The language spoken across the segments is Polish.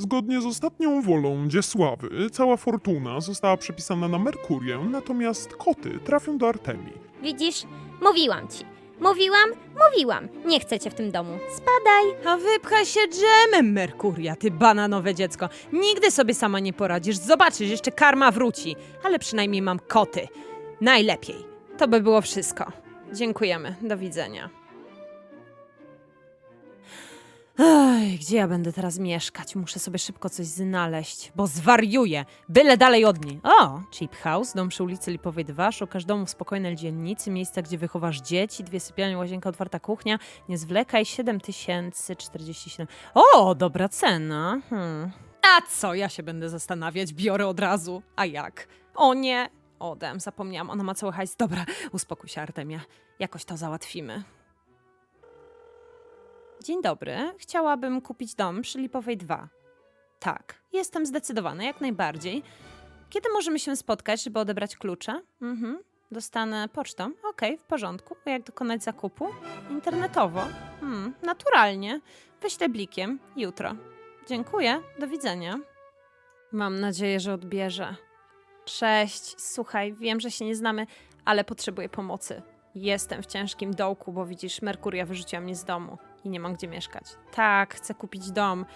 Zgodnie z ostatnią wolą Dziesławy, cała fortuna została przepisana na Merkurię, natomiast koty trafią do Artemii. Widzisz? Mówiłam ci. Mówiłam, mówiłam. Nie chcę cię w tym domu. Spadaj. A wypchaj się dżemem, Merkuria, ty bananowe dziecko. Nigdy sobie sama nie poradzisz. Zobaczysz, jeszcze karma wróci. Ale przynajmniej mam koty. Najlepiej. To by było wszystko. Dziękujemy. Do widzenia. Ej, gdzie ja będę teraz mieszkać? Muszę sobie szybko coś znaleźć, bo zwariuję. Byle dalej od niej. O, Cheap House, dom przy ulicy Lipowej 2. Szukasz domu w spokojnej dzielnicy, miejsca, gdzie wychowasz dzieci, dwie sypialnie, łazienka, otwarta kuchnia. Nie zwlekaj, 7047. O, dobra cena. Hmm. A co, ja się będę zastanawiać, biorę od razu. A jak? O nie. Odem, zapomniałam, ona ma cały hajs. Dobra, uspokój się, Artemia. Jakoś to załatwimy. Dzień dobry. Chciałabym kupić dom przy Lipowej 2. Tak, jestem zdecydowana, jak najbardziej. Kiedy możemy się spotkać, żeby odebrać klucze? Mhm. Dostanę pocztą. Okej, w porządku. A jak dokonać zakupu? Internetowo. Hmm, naturalnie. Wyślę blikiem. Jutro. Dziękuję. Do widzenia. Mam nadzieję, że odbierze. Cześć. Słuchaj, wiem, że się nie znamy, ale potrzebuję pomocy. Jestem w ciężkim dołku, bo widzisz, Merkuria wyrzuciła mnie z domu i nie mam gdzie mieszkać. Tak, chcę kupić dom.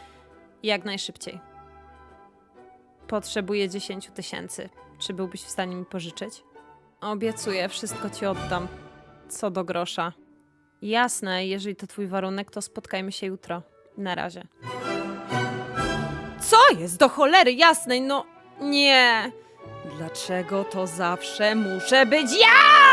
Jak najszybciej. Potrzebuję 10 tysięcy. Czy byłbyś w stanie mi pożyczyć? Obiecuję, wszystko ci oddam. Co do grosza. Jasne, jeżeli to twój warunek, to spotkajmy się jutro. Na razie. Co jest do cholery jasnej? No nie. Dlaczego to zawsze muszę być ja?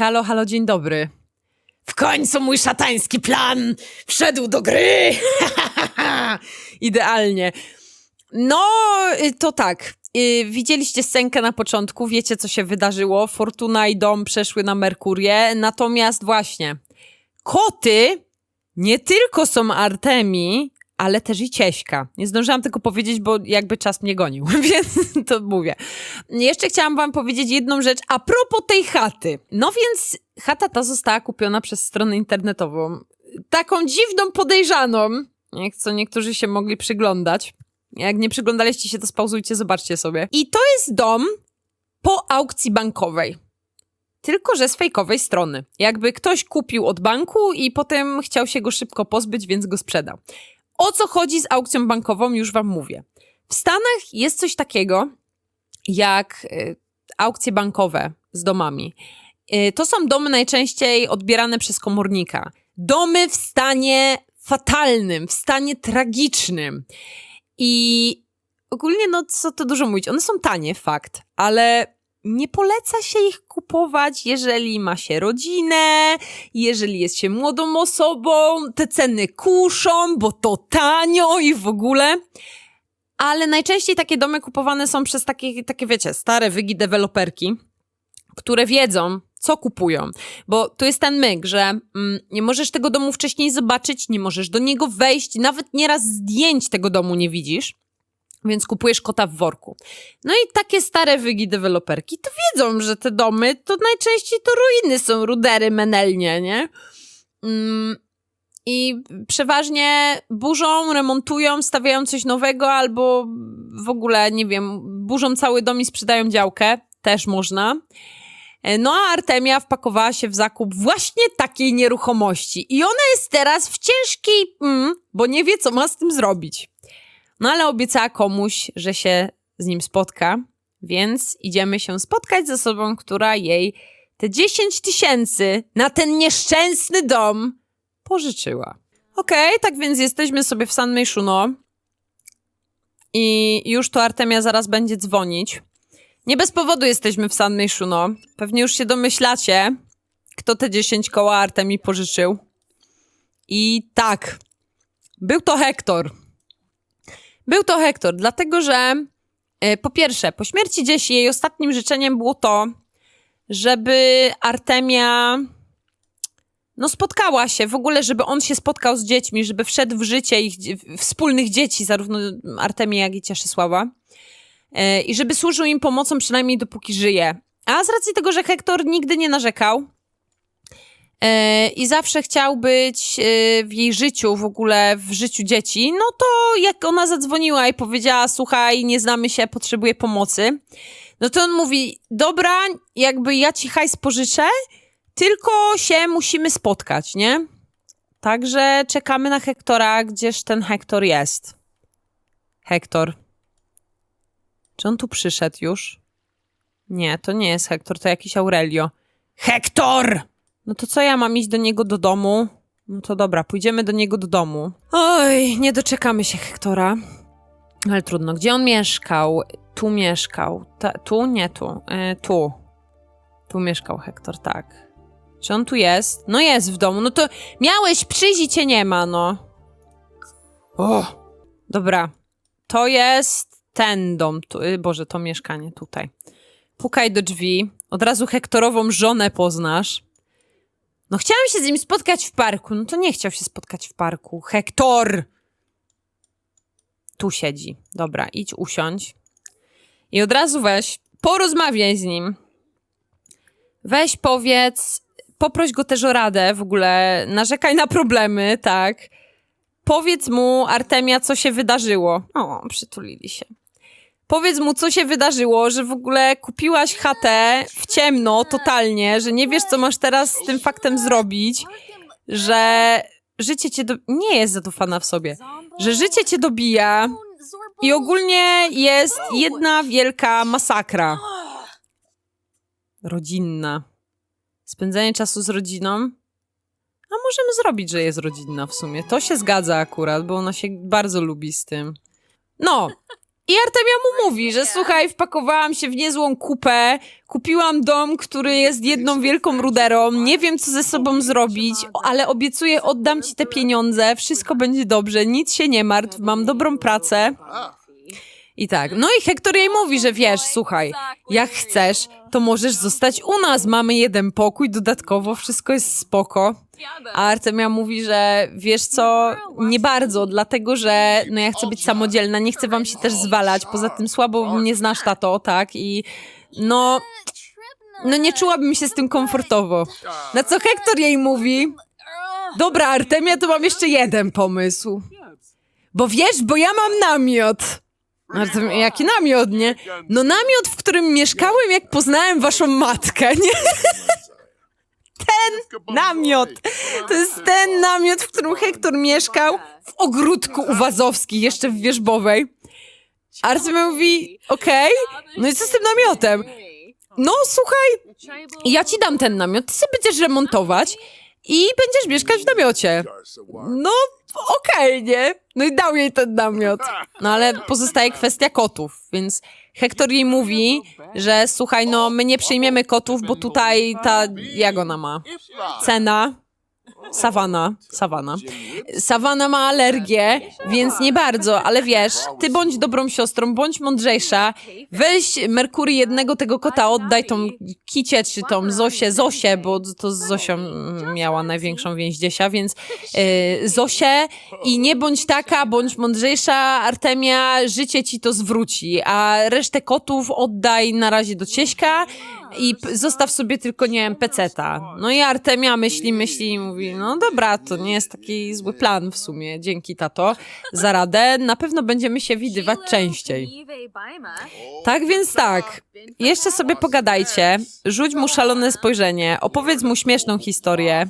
Halo, halo, dzień dobry. W końcu mój szatański plan wszedł do gry. Idealnie. No, y, to tak. Y, Widzieliście scenkę na początku, wiecie co się wydarzyło. Fortuna i dom przeszły na Merkurię. Natomiast właśnie, koty nie tylko są Artemii, ale też i Cieśka. Nie zdążyłam tego powiedzieć, bo jakby czas mnie gonił, więc to mówię. Jeszcze chciałam wam powiedzieć jedną rzecz a propos tej chaty. No więc chata ta została kupiona przez stronę internetową. Taką dziwną, podejrzaną, jak co niektórzy się mogli przyglądać. Jak nie przyglądaliście się, to spauzujcie, zobaczcie sobie. I to jest dom po aukcji bankowej. Tylko, że z fejkowej strony. Jakby ktoś kupił od banku i potem chciał się go szybko pozbyć, więc go sprzedał. O co chodzi z aukcją bankową, już wam mówię. W Stanach jest coś takiego, jak y, aukcje bankowe z domami. Y, to są domy najczęściej odbierane przez komornika. Domy w stanie fatalnym, w stanie tragicznym. I ogólnie, no co to dużo mówić, one są tanie, fakt, ale nie poleca się ich kupować, jeżeli ma się rodzinę, jeżeli jest się młodą osobą, te ceny kuszą, bo to tanio i w ogóle. Ale najczęściej takie domy kupowane są przez takie, takie wiecie, stare wygi deweloperki, które wiedzą, co kupują. Bo tu jest ten myk, że mm, nie możesz tego domu wcześniej zobaczyć, nie możesz do niego wejść, nawet nieraz zdjęć tego domu nie widzisz, więc kupujesz kota w worku. No i takie stare wygi deweloperki to wiedzą, że te domy to najczęściej to ruiny są, rudery, menelnie, nie? Mm, i przeważnie burzą, remontują, stawiają coś nowego albo w ogóle, nie wiem, burzą cały dom i sprzedają działkę. Też można. E, No a Artemia wpakowała się w zakup właśnie takiej nieruchomości. I ona jest teraz w ciężkiej, mm, bo nie wie, co ma z tym zrobić. No ale obiecała komuś, że się z nim spotka, więc idziemy się spotkać z osobą, która jej te 10 tysięcy na ten nieszczęsny dom pożyczyła. Okej, tak więc jesteśmy sobie w San Myshuno i już to Artemia zaraz będzie dzwonić. Nie bez powodu jesteśmy w San Myshuno. Pewnie już się domyślacie, kto te 10 koła Artemi pożyczył. I tak, był to Hektor. Był to Hektor, dlatego że e, po pierwsze, po śmierci Dziesi jej ostatnim życzeniem było to, żeby Artemia no spotkała się, w ogóle, żeby on się spotkał z dziećmi, żeby wszedł w życie ich wspólnych dzieci, zarówno Artemii, jak i Cieszysława. E, I żeby służył im pomocą przynajmniej dopóki żyje. A z racji tego, że Hektor nigdy nie narzekał i zawsze chciał być e, w jej życiu, w ogóle w życiu dzieci, no to jak ona zadzwoniła i powiedziała, słuchaj, nie znamy się, potrzebuję pomocy, no to on mówi, dobra, jakby ja ci hajs pożyczę, tylko się musimy spotkać, nie? Także czekamy na Hektora, gdzież ten Hektor jest. Hektor. Czy on tu przyszedł już? Nie, to nie jest Hektor, to jakiś Aurelio. Hektor! No to co ja mam iść do niego do domu? No to dobra, pójdziemy do niego do domu. Oj, nie doczekamy się Hektora. Ale trudno. Gdzie on mieszkał? Tu mieszkał. Ta, tu? Nie tu. E, tu. Tu mieszkał Hektor, tak. Czy on tu jest? No jest w domu. No to miałeś przyjść cię nie ma, no. O! Dobra. To jest ten dom. Tu, y, Boże, to mieszkanie tutaj. Pukaj do drzwi. Od razu Hektorową żonę poznasz. No chciałam się z nim spotkać w parku. No to nie chciał się spotkać w parku. Hektor! Tu siedzi. Dobra, idź usiądź. I od razu weź, porozmawiaj z nim. Weź powiedz, poproś go też o radę w ogóle, narzekaj na problemy, tak. Powiedz mu, Artemia, co się wydarzyło. O, przytulili się. Powiedz mu, co się wydarzyło, że w ogóle kupiłaś chatę w ciemno totalnie, że nie wiesz, co masz teraz z tym faktem zrobić, że życie cię do... nie jest zadufana w sobie, że życie cię dobija i ogólnie jest jedna wielka masakra. Rodzinna. Spędzanie czasu z rodziną. A możemy zrobić, że jest rodzinna w sumie. To się zgadza akurat, bo ona się bardzo lubi z tym. No. I Artemia mu mówi, że słuchaj, wpakowałam się w niezłą kupę, kupiłam dom, który jest jedną wielką ruderą, nie wiem co ze sobą zrobić, ale obiecuję, oddam ci te pieniądze, wszystko będzie dobrze, nic się nie martw, mam dobrą pracę. I tak. No i Hektor jej mówi, że wiesz, słuchaj, jak chcesz, to możesz zostać u nas. Mamy jeden pokój, dodatkowo wszystko jest spoko. A Artemia mówi, że wiesz co, nie bardzo, dlatego że no ja chcę być samodzielna, nie chcę wam się też zwalać. Poza tym słabo mnie znasz, tato, tak? I no, no nie czułabym się z tym komfortowo. Na co Hektor jej mówi, dobra Artemia, to mam jeszcze jeden pomysł. Bo wiesz, bo ja mam namiot. Artemia, jaki namiot, nie? No namiot, w którym mieszkałem, jak poznałem waszą matkę, nie? Namiot. To jest ten namiot, w którym Hektor mieszkał w ogródku u jeszcze w Wierzbowej. Artemia mówi, okej, no i co z tym namiotem? No słuchaj, ja ci dam ten namiot, ty sobie będziesz remontować i będziesz mieszkać w namiocie. No, okej, nie? No i dał jej ten namiot. No ale pozostaje kwestia kotów, więc Hektor jej mówi, że słuchaj, no my nie przyjmiemy kotów, bo tutaj ta, jak ona ma? Cena. Sawana, sawana. Sawana ma alergię, więc nie bardzo, ale wiesz, ty bądź dobrą siostrą, bądź mądrzejsza. Weź Merkury jednego tego kota, oddaj tą Kicie czy tą Zosię, Zosię, bo to z Zosią miała największą więź Dziesia, więc yy, Zosię i nie bądź taka, bądź mądrzejsza, Artemia, życie ci to zwróci, a resztę kotów oddaj na razie do Cieśka i zostaw sobie tylko, nie wiem, peceta. No i Artemia myśli, myśli i mówi, no dobra, to nie jest taki zły plan w sumie, dzięki tato za radę, na pewno będziemy się widywać częściej. Tak więc tak, jeszcze sobie pogadajcie, rzuć mu szalone spojrzenie, opowiedz mu śmieszną historię,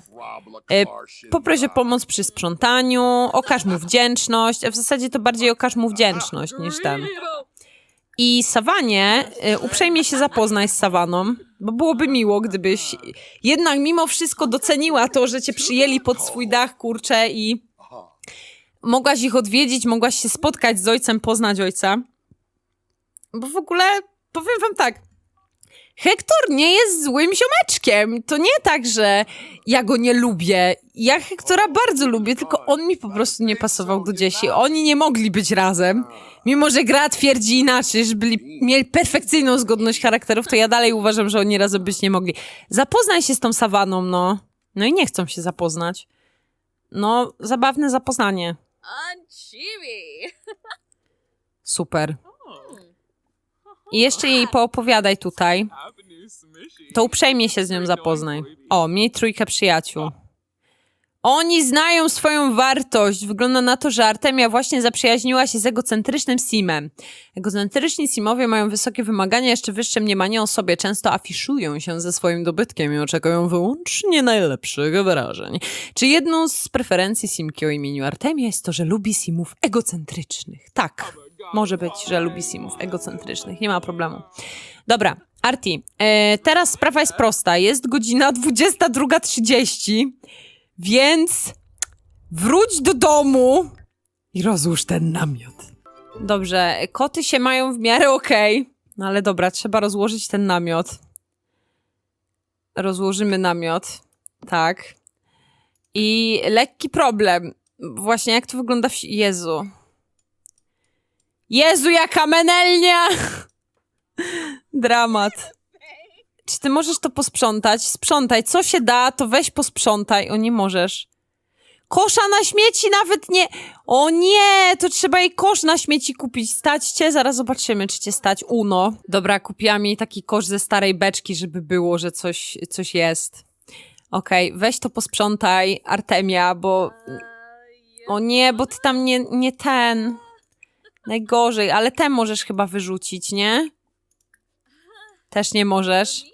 e, poproś o pomoc przy sprzątaniu, okaż mu wdzięczność, a w zasadzie to bardziej okaż mu wdzięczność niż ten. I Sawanie, y, uprzejmie się zapoznaj z Sawaną, bo byłoby miło, gdybyś jednak mimo wszystko doceniła to, że cię przyjęli pod swój dach, kurczę, i mogłaś ich odwiedzić, mogłaś się spotkać z ojcem, poznać ojca. Bo w ogóle, powiem wam tak, Hektor nie jest złym ziomeczkiem. To nie tak, że ja go nie lubię. Ja Hektora bardzo lubię, tylko on mi po prostu nie pasował do dzieci. Oni nie mogli być razem. Mimo, że gra twierdzi inaczej, że byli, mieli perfekcyjną zgodność charakterów, to ja dalej uważam, że oni razem być nie mogli. Zapoznaj się z tą sawaną, no. No i nie chcą się zapoznać. No, zabawne zapoznanie. Super. I jeszcze jej poopowiadaj tutaj. To uprzejmie się z nią zapoznaj. O, miej trójkę przyjaciół. Oni znają swoją wartość. Wygląda na to, że Artemia właśnie zaprzyjaźniła się z egocentrycznym Simem. Egocentryczni Simowie mają wysokie wymagania, jeszcze wyższe mniemanie o sobie. Często afiszują się ze swoim dobytkiem i oczekują wyłącznie najlepszych wrażeń. Czy jedną z preferencji Simki o imieniu Artemia jest to, że lubi Simów egocentrycznych? Tak, może być, że lubi Simów egocentrycznych. Nie ma problemu. Dobra, Arti, e, teraz sprawa jest prosta. Jest godzina 22.30, więc wróć do domu i rozłóż ten namiot. Dobrze, koty się mają w miarę okej, no ale dobra, trzeba rozłożyć ten namiot. Rozłożymy namiot, tak. I lekki problem. Właśnie jak to wygląda w... Jezu. Jezu, jaka menelnia! Dramat. Czy ty możesz to posprzątać? Sprzątaj. Co się da, to weź posprzątaj. O, nie możesz. Kosza na śmieci nawet nie... O nie, to trzeba jej kosz na śmieci kupić. Stać cię? Zaraz zobaczymy, czy cię stać. Uno. Dobra, kupiłam jej taki kosz ze starej beczki, żeby było, że coś, coś jest. Okej, weź to posprzątaj, Artemia, bo... O nie, bo ty tam nie, nie ten... Najgorzej, ale te możesz chyba wyrzucić, nie? Też nie możesz.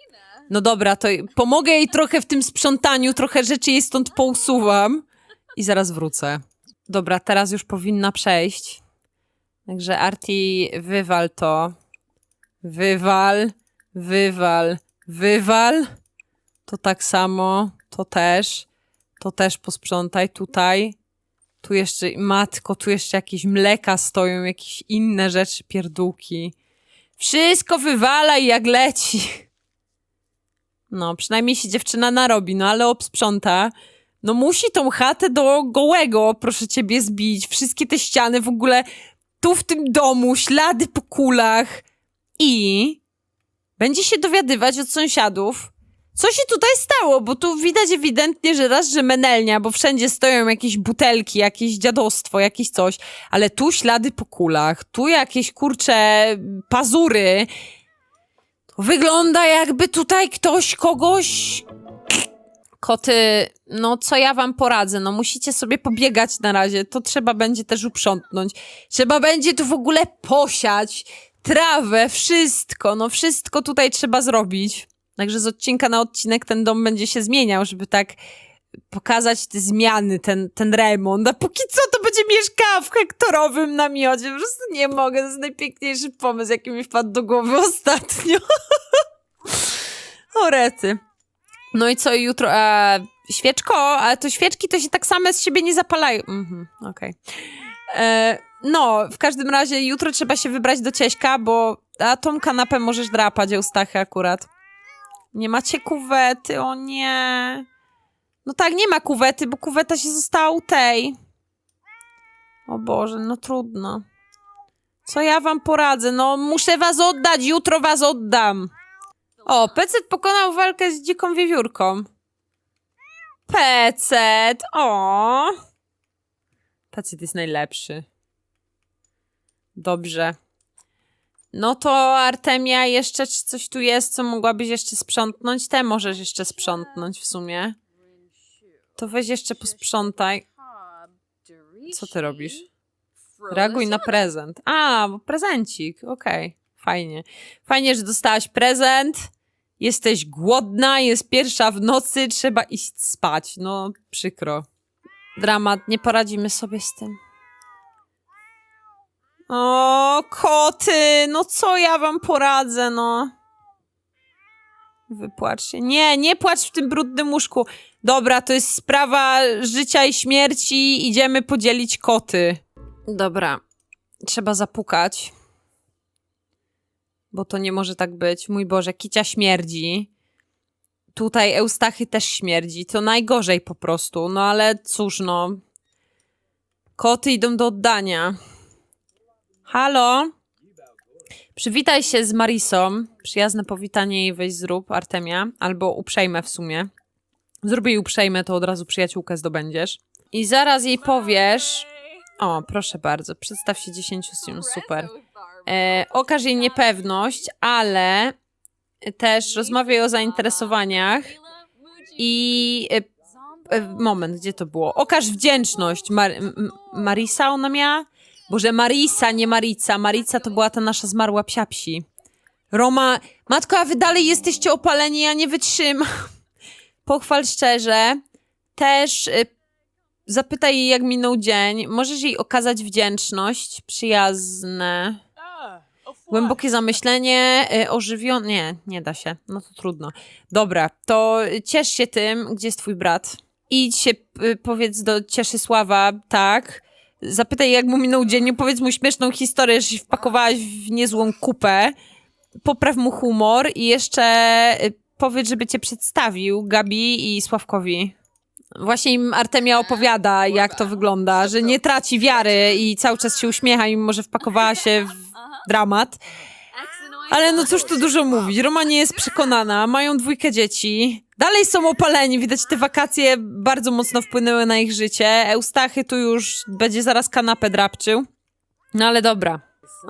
No dobra, to pomogę jej trochę w tym sprzątaniu, trochę rzeczy jej stąd pousuwam i zaraz wrócę. Dobra, teraz już powinna przejść. Także Arti, wywal to. Wywal, wywal, wywal. To tak samo, to też. To też posprzątaj tutaj. Tu jeszcze, matko, tu jeszcze jakieś mleka stoją, jakieś inne rzeczy, pierdółki. Wszystko wywalaj jak leci. No, przynajmniej się dziewczyna narobi, no ale obsprząta. No musi tą chatę do gołego, proszę ciebie, zbić. Wszystkie te ściany w ogóle tu w tym domu, ślady po kulach. I będzie się dowiadywać od sąsiadów, co się tutaj stało, bo tu widać ewidentnie, że raz, że menelnia, bo wszędzie stoją jakieś butelki, jakieś dziadostwo, jakieś coś, ale tu ślady po kulach, tu jakieś kurcze pazury. Wygląda jakby tutaj ktoś kogoś... Koty, no co ja wam poradzę, no musicie sobie pobiegać na razie, to trzeba będzie też uprzątnąć. Trzeba będzie tu w ogóle posiać, trawę, wszystko, no wszystko tutaj trzeba zrobić. Także z odcinka na odcinek ten dom będzie się zmieniał, żeby tak pokazać te zmiany, ten, ten remont. A póki co to będzie mieszkała w hektorowym namiocie. Po prostu nie mogę. To jest najpiękniejszy pomysł, jaki mi wpadł do głowy ostatnio. o rety. No i co jutro? A, świeczko, ale to świeczki to się tak same z siebie nie zapalają. Mhm, okej. E, No, w każdym razie jutro trzeba się wybrać do Cieśka, bo a tą kanapę możesz drapać, Eustachy akurat. Nie macie kuwety, o nie. No tak, nie ma kuwety, bo kuweta się została u tej. O Boże, no trudno. Co ja wam poradzę? No, muszę was oddać, jutro was oddam. O, Pecet pokonał walkę z dziką wiewiórką. Pecet, o. Pecet jest najlepszy. Dobrze. No to Artemia, jeszcze coś tu jest, co mogłabyś jeszcze sprzątnąć? Te możesz jeszcze sprzątnąć w sumie. To weź jeszcze posprzątaj. Co ty robisz? Reaguj na prezent. A, bo prezencik, okej. Fajnie. Fajnie, że dostałaś prezent. Jesteś głodna, jest pierwsza w nocy, trzeba iść spać. No, przykro. Dramat, nie poradzimy sobie z tym. O, koty, no co ja wam poradzę, no. Wypłacz się. Nie, nie płacz w tym brudnym łóżku. Dobra, to jest sprawa życia i śmierci. Idziemy podzielić koty. Dobra, trzeba zapukać. bo to nie może tak być. Mój Boże, Kicia śmierdzi. Tutaj Eustachy też śmierdzi. To najgorzej po prostu. No ale cóż, no. Koty idą do oddania. Halo? Przywitaj się z Marisą. Przyjazne powitanie jej weź zrób, Artemia. Albo uprzejme w sumie. Zrób jej uprzejme, to od razu przyjaciółkę zdobędziesz. I zaraz jej powiesz... O, proszę bardzo, przedstaw się 10 sim, super. E, okaż jej niepewność, ale też rozmawiaj o zainteresowaniach i... E, e, moment, gdzie to było? Okaż wdzięczność. Mar Marisa ona miała? Boże, Marisa, nie Marica. Marica to była ta nasza zmarła psiapsi. Roma, matko, a wy dalej jesteście opaleni, ja nie wytrzymam. Pochwal szczerze. Też y, zapytaj jej, jak minął dzień. Możesz jej okazać wdzięczność, przyjazne. Głębokie zamyślenie, y, ożywione. Nie, nie da się. No to trudno. Dobra, to ciesz się tym, gdzie jest twój brat. Idź się, y, powiedz do Cieszysława, tak. Zapytaj, jak mu minął dzień, opowiedz mu śmieszną historię, że się wpakowałaś w niezłą kupę. Popraw mu humor i jeszcze y, powiedz, żeby cię przedstawił Gabi i Sławkowi. Właśnie im Artemia opowiada, jak to wygląda, że nie traci wiary i cały czas się uśmiecha, mimo że wpakowała się w dramat. Ale no cóż tu dużo mówić. Roma nie jest przekonana, mają dwójkę dzieci. Dalej są opaleni, widać te wakacje bardzo mocno wpłynęły na ich życie. Eustachy tu już będzie zaraz kanapę drapczył. No ale dobra.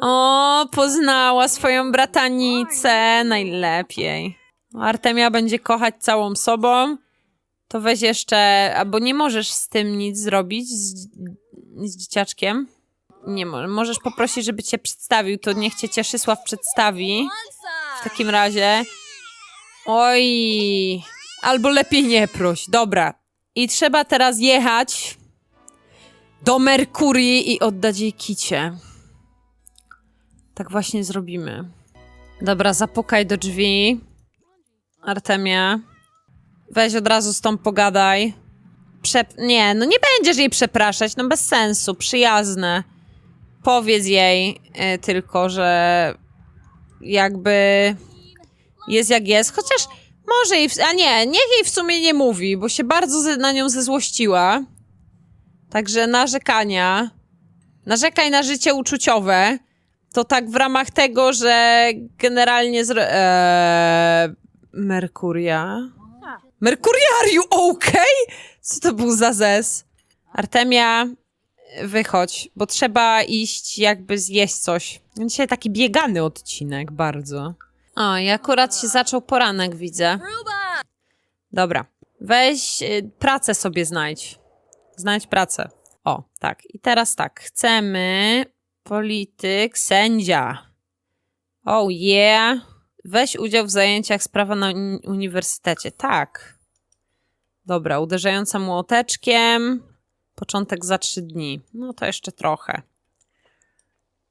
O, poznała swoją bratanicę najlepiej. Artemia będzie kochać całą sobą. To weź jeszcze, albo nie możesz z tym nic zrobić, z, z dzieciaczkiem. Nie mo- możesz poprosić, żeby cię przedstawił, to niech cię Cieszysław przedstawi. W takim razie. Oj. Albo lepiej nie proś. Dobra. I trzeba teraz jechać do Merkurii i oddać jej kicie. Tak właśnie zrobimy. Dobra, zapukaj do drzwi. Artemia. Weź od razu z tą pogadaj. Przep... Nie, no nie będziesz jej przepraszać, no bez sensu, przyjazne. Powiedz jej y, tylko, że jakby jest jak jest, chociaż może jej, w... a nie, niech jej w sumie nie mówi, bo się bardzo ze, na nią zezłościła. Także narzekania, narzekaj na życie uczuciowe, to tak w ramach tego, że generalnie zro... Eee, Merkuria? Merkuria, are you okay? Co to był za zes? Artemia, wychodź, bo trzeba iść jakby zjeść coś. Dzisiaj taki biegany odcinek bardzo. O, i akurat się zaczął poranek, widzę. Dobra, weź y, pracę sobie znajdź. Znajdź pracę. O, tak. I teraz tak, chcemy polityk, sędzia. Oh yeah. Weź udział w zajęciach z prawa na uni- uniwersytecie. Tak. Dobra, uderzająca młoteczkiem. Początek za trzy dni. No to jeszcze trochę.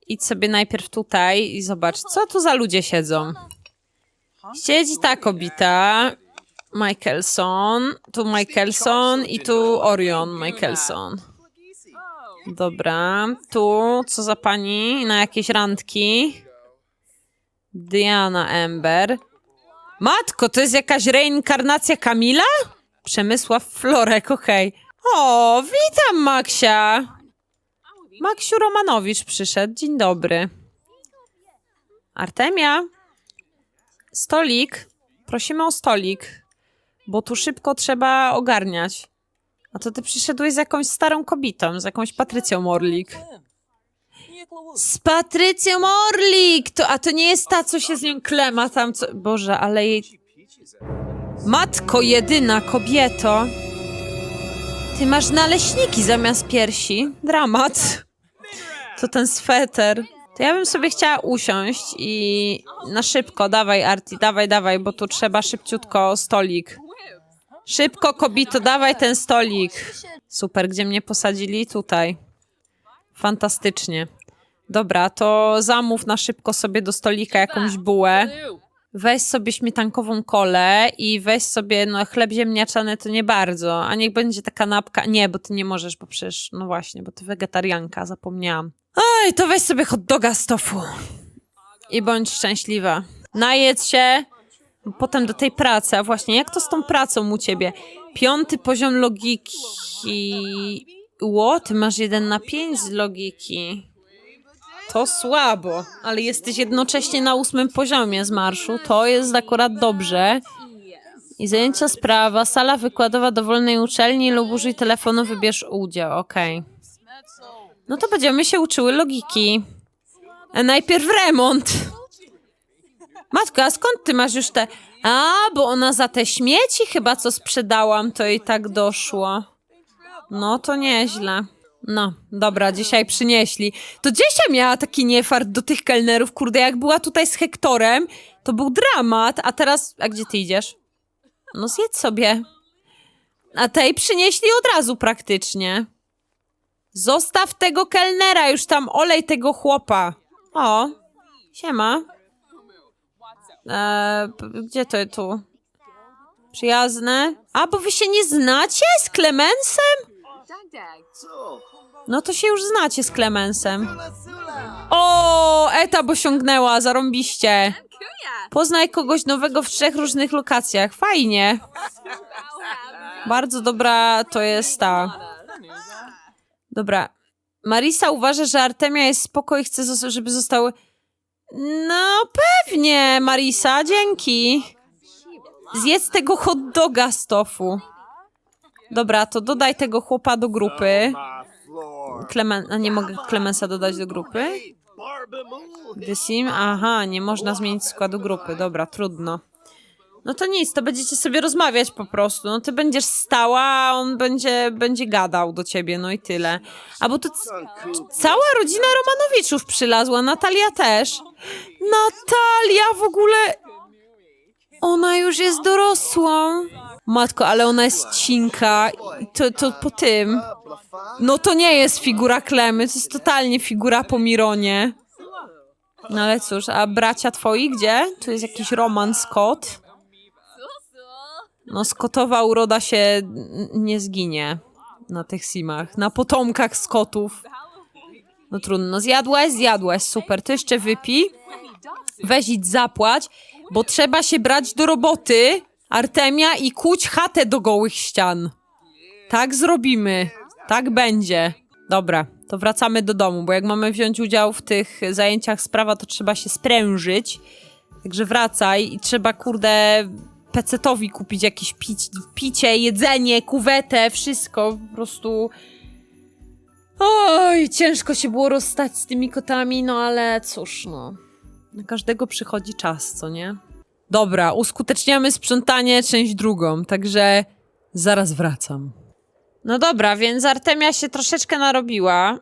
Idź sobie najpierw tutaj i zobacz, co tu za ludzie siedzą. Siedzi ta kobita. Michelson. Tu Michelson i tu Orion Michelson. Dobra. Tu, co za pani? Na jakieś randki. Diana Ember. Matko, to jest jakaś reinkarnacja Kamila? Przemysław Florek, okej. O, witam Maksia. Maksiu Romanowicz przyszedł. Dzień dobry. Artemia. Stolik. Prosimy o stolik, bo tu szybko trzeba ogarniać. A to ty przyszedłeś z jakąś starą kobietą, z jakąś Patrycją Morlik. Z Patrycją Morlik! To, a to nie jest ta, co się z nią klema tam, co... Boże, ale jej... Matko jedyna, kobieto! Ty masz naleśniki zamiast piersi. Dramat. To ten sweter. To ja bym sobie chciała usiąść i na szybko, dawaj Arti, dawaj, dawaj, bo tu trzeba szybciutko stolik. Szybko, kobito, dawaj ten stolik. Super, gdzie mnie posadzili? Tutaj. Fantastycznie. Dobra, to zamów na szybko sobie do stolika jakąś bułę. Weź sobie śmietankową kolę i weź sobie, no chleb ziemniaczany to nie bardzo, a niech będzie ta kanapka. Nie, bo ty nie możesz, bo przecież, no właśnie, bo ty wegetarianka, zapomniałam. Oj, to weź sobie hot doga z tofu. I bądź szczęśliwa. Najedz się, potem do tej pracy. A właśnie, jak to z tą pracą u ciebie? Piąty poziom logiki. Ło, ty masz jeden na pięć z logiki. To słabo, ale jesteś jednocześnie na ósmym poziomie z marszu. To jest akurat dobrze. I zajęcia sprawa, sala wykładowa dowolnej uczelni lub użyj telefonu, wybierz udział. Okej. No to będziemy się uczyły logiki. A najpierw remont. Matko, a skąd ty masz już te... A, bo ona za te śmieci chyba, co sprzedałam, to i tak doszło. No to nieźle. No, dobra, dzisiaj przynieśli. To Dziesia miała taki niefart do tych kelnerów, kurde, jak była tutaj z Hektorem, to był dramat, a teraz... A gdzie ty idziesz? No zjedz sobie. A tej przynieśli od razu praktycznie. Zostaw tego kelnera, już tam olej tego chłopa. O, siema. Eee, gdzie to tu? Przyjazne. A, bo wy się nie znacie z Klemensem? No to się już znacie z Klemensem. O, etap osiągnęła, zarąbiście. Poznaj kogoś nowego w trzech różnych lokacjach. Fajnie. Bardzo dobra to jest ta. Dobra. Marisa uważa, że Artemia jest spoko i chce, żeby zostały... No pewnie, Marisa, dzięki. Zjedz tego hot doga z tofu. Dobra, to dodaj tego chłopa do grupy. Klemen... A nie mogę Klemensa dodać do grupy? Gdy Sim? Aha, nie można zmienić składu grupy. Dobra, trudno. No to nic, to będziecie sobie rozmawiać po prostu. No ty będziesz stała, a on będzie, będzie gadał do ciebie, no i tyle. A bo c- cała rodzina Romanowiczów przylazła, Natalia też. Natalia w ogóle... Ona już jest dorosłą. Matko, ale ona jest cinka. To, to po tym. No to nie jest figura Klemy, to jest totalnie figura po Mironie. No ale cóż, a bracia twoi gdzie? Tu jest jakiś Roman Scott. No Scottowa uroda się nie zginie na tych simach. Na potomkach Scottów. No trudno. Zjadłaś? Zjadłaś. Super. To jeszcze wypij. Weź idź zapłać, bo trzeba się brać do roboty, Artemia, i kuć chatę do gołych ścian. Tak zrobimy. Tak będzie. Dobra, to wracamy do domu, bo jak mamy wziąć udział w tych zajęciach sprawa, to trzeba się sprężyć. Także wracaj i trzeba, kurde, pecetowi kupić jakieś pić, picie, jedzenie, kuwetę, wszystko. Po prostu... Oj, ciężko się było rozstać z tymi kotami, no ale cóż, no. Na każdego przychodzi czas, co nie? Dobra, uskuteczniamy sprzątanie, część drugą, także zaraz wracam. No dobra, więc Artemia się troszeczkę narobiła.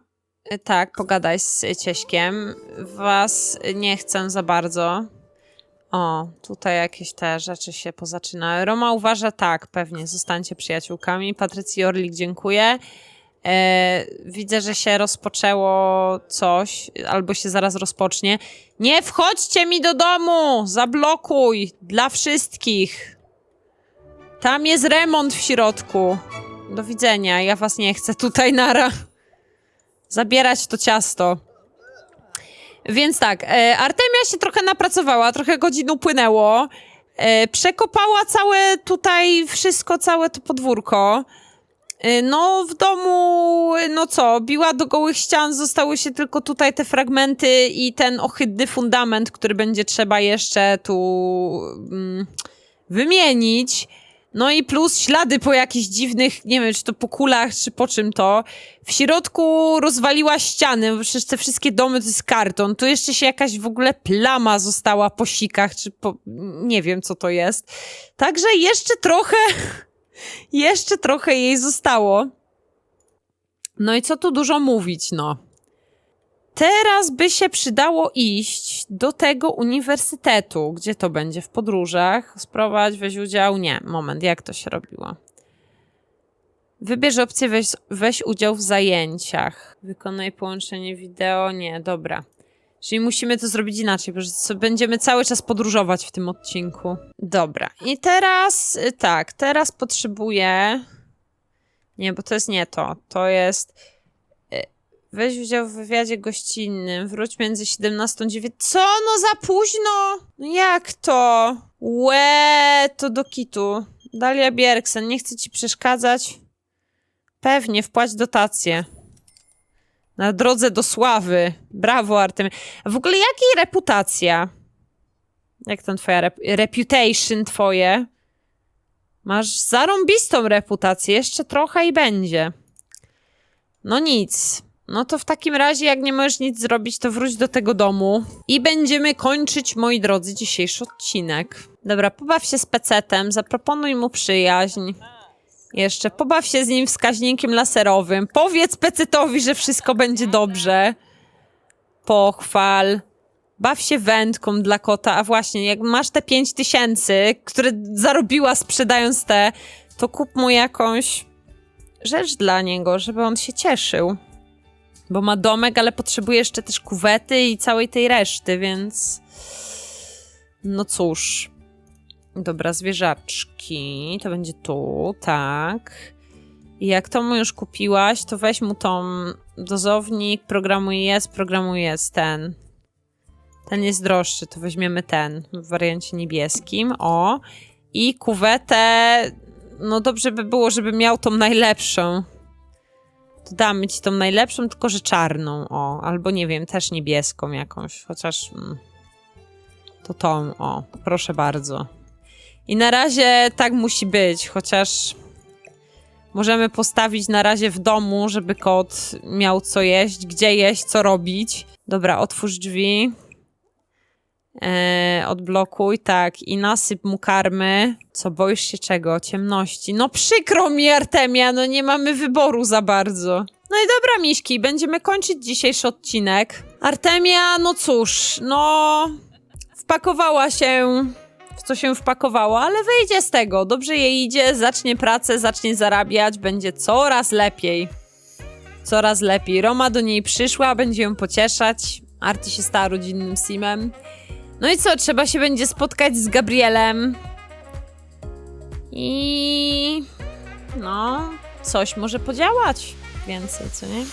Y, Tak, pogadaj z Cieśkiem. Was nie chcę za bardzo. O, tutaj jakieś te rzeczy się pozaczynały. Roma uważa tak, pewnie, zostańcie przyjaciółkami. Patrycji Orlik dziękuję. E, widzę, że się rozpoczęło coś, albo się zaraz rozpocznie. Nie wchodźcie mi do domu! Zablokuj! Dla wszystkich! Tam jest remont w środku. Do widzenia, ja was nie chcę tutaj nara. Zabierać to ciasto. Więc tak, e, Artemia się trochę napracowała, trochę godzin upłynęło. E, przekopała całe tutaj wszystko, całe to podwórko. E, No, w domu, no co, biła do gołych ścian, zostały się tylko tutaj te fragmenty i ten ohydny fundament, który będzie trzeba jeszcze tu mm, wymienić. No i plus ślady po jakichś dziwnych, nie wiem, czy to po kulach, czy po czym to. W środku rozwaliła ściany, bo przecież te wszystkie domy to jest karton. Tu jeszcze się jakaś w ogóle plama została po sikach, czy po... nie wiem, co to jest. Także jeszcze trochę, jeszcze trochę jej zostało. No i co tu dużo mówić, no. Teraz by się przydało iść do tego uniwersytetu. Gdzie to będzie? W podróżach? Sprowadź, weź udział? Nie, moment, jak to się robiło? Wybierz opcję weź, weź udział w zajęciach. Wykonaj połączenie wideo? Nie, dobra. Czyli musimy to zrobić inaczej, bo będziemy cały czas podróżować w tym odcinku. Dobra. I teraz, y, tak, teraz potrzebuję... Nie, bo to jest nie to. To jest... y, Weź udział w wywiadzie gościnnym. Wróć między 17 a 9. Co? No za późno! No jak to? Łe, to do kitu. Dalia Bierksen, nie chcę ci przeszkadzać. Pewnie, wpłać dotację. Na drodze do sławy. Brawo, Artem. A w ogóle jakiej reputacja? Jak tam twoja rep reputation twoje? Masz zarąbistą reputację. Jeszcze trochę i będzie. No nic. No to w takim razie, jak nie możesz nic zrobić, to wróć do tego domu i będziemy kończyć, moi drodzy, dzisiejszy odcinek. Dobra, pobaw się z pecetem, zaproponuj mu przyjaźń. Jeszcze pobaw się z nim wskaźnikiem laserowym. Powiedz pecetowi, że wszystko będzie dobrze. Pochwal. Baw się wędką dla kota, a właśnie, jak masz te 5 tysięcy, które zarobiła sprzedając te, to kup mu jakąś rzecz dla niego, żeby on się cieszył. Bo ma domek, ale potrzebuje jeszcze też kuwety i całej tej reszty, więc. No cóż. Dobra, zwierzaczki. To będzie tu, tak. I jak to mu już kupiłaś, to weź mu tą dozownik, programuj jest, programuj jest ten. Ten jest droższy, to weźmiemy ten w wariancie niebieskim. O. I kuwetę. No dobrze by było, żeby miał tą najlepszą. To damy ci tą najlepszą, tylko że czarną, o. Albo nie wiem, też niebieską jakąś, chociaż... Mm, to tą, o. Proszę bardzo. I na razie tak musi być, chociaż... Możemy postawić na razie w domu, żeby kot miał co jeść, gdzie jeść, co robić. Dobra, otwórz drzwi. Eee, odblokuj, tak, i nasyp mu karmy. Co, boisz się czego? Ciemności. No przykro mi, Artemia, no nie mamy wyboru za bardzo. No i dobra, Miśki, będziemy kończyć dzisiejszy odcinek. Artemia, no cóż, no... Wpakowała się co się wpakowała, ale wyjdzie z tego. Dobrze jej idzie, zacznie pracę, zacznie zarabiać, będzie coraz lepiej. Coraz lepiej. Roma do niej przyszła, będzie ją pocieszać. Arti się stała rodzinnym simem. No i co, trzeba się będzie spotkać z Gabrielem. I no, coś może podziałać więcej, co nie?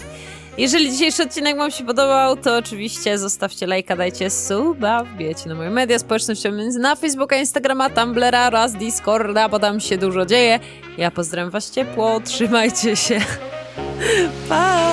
Jeżeli dzisiejszy odcinek Wam się podobał, to oczywiście zostawcie lajka, dajcie suba, wbijecie na moje media społecznościowe, na Facebooka, Instagrama, Tumblera oraz Discorda, bo tam się dużo dzieje. Ja pozdrawiam Was ciepło, trzymajcie się. Pa!